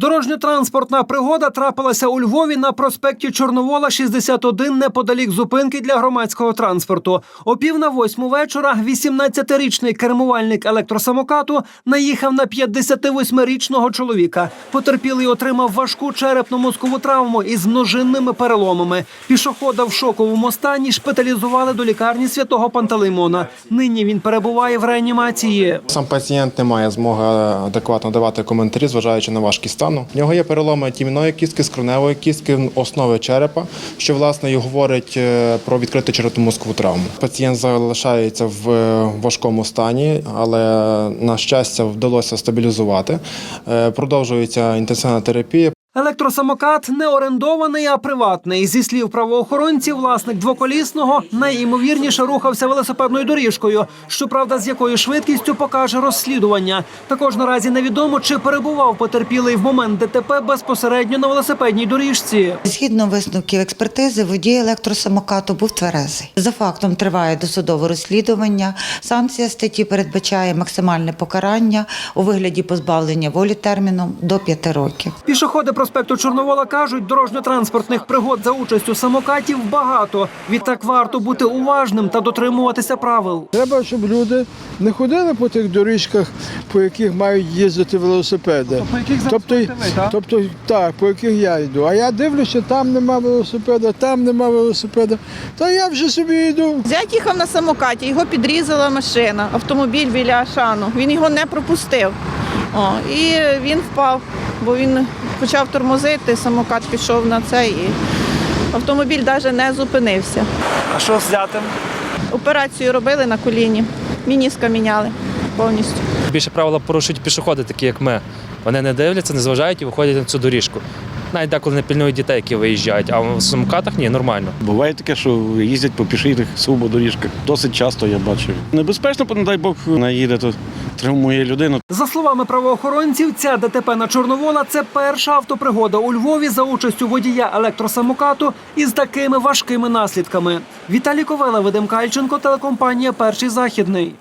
Дорожньо-транспортна пригода трапилася у Львові на проспекті Чорновола, 61, неподалік зупинки для громадського транспорту. О пів на восьму вечора 18-річний кермувальник електросамокату наїхав на 58-річного чоловіка. Потерпілий отримав важку черепно-мозкову травму із множинними переломами. Пішохода в шоковому стані шпиталізували до лікарні святого Пантелеймона. Нині він перебуває в реанімації. Сам пацієнт не має змоги адекватно давати коментарі, зважаючи на важкість стану. В нього є переломи тімної кістки, скроневої кістки, основи черепа, що власне і говорить е, про відкриту черепно-мозкову травму. Пацієнт залишається в е, важкому стані, але на щастя вдалося стабілізувати. Е, Продовжується інтенсивна терапія. Електросамокат не орендований, а приватний. Зі слів правоохоронців, власник двоколісного найімовірніше рухався велосипедною доріжкою. Щоправда, з якою швидкістю покаже розслідування. Також наразі невідомо, чи перебував потерпілий в момент ДТП безпосередньо на велосипедній доріжці. Згідно висновків експертизи, водій електросамокату був тверезий. За фактом триває досудове розслідування. Санкція статті передбачає максимальне покарання у вигляді позбавлення волі терміном до 5 років. Пішоходи проспекту Чорновола кажуть, дорожньо-транспортних пригод за участю самокатів багато. Відтак варто бути уважним та дотримуватися правил. Треба, щоб люди не ходили по тих доріжках, по яких мають їздити велосипеди. по яких зараз тобто, ви, так? тобто, так, по яких я йду. А я дивлюся, там нема велосипеда, там нема велосипеда. Та я вже собі йду. Зять їхав на самокаті, його підрізала машина, автомобіль біля Ашану. Він його не пропустив. О, і він впав, бо він почав тормозити, самокат пішов на це і автомобіль навіть не зупинився. А що з зятем? Операцію робили на коліні, мініска міняли повністю. Більше правила порушують пішоходи, такі як ми. Вони не дивляться, не зважають і виходять на цю доріжку. Навіть деколи не пільнують дітей, які виїжджають, а в самокатах ні, нормально. Буває таке, що їздять по піших доріжках. Досить часто я бачу. Небезпечно, не дай Бог наїде, то травмує людину. За словами правоохоронців, ця ДТП на Чорновола це перша автопригода у Львові за участю водія електросамокату із такими важкими наслідками. Віталій Ковела, Вадим Кальченко, телекомпанія Перший західний.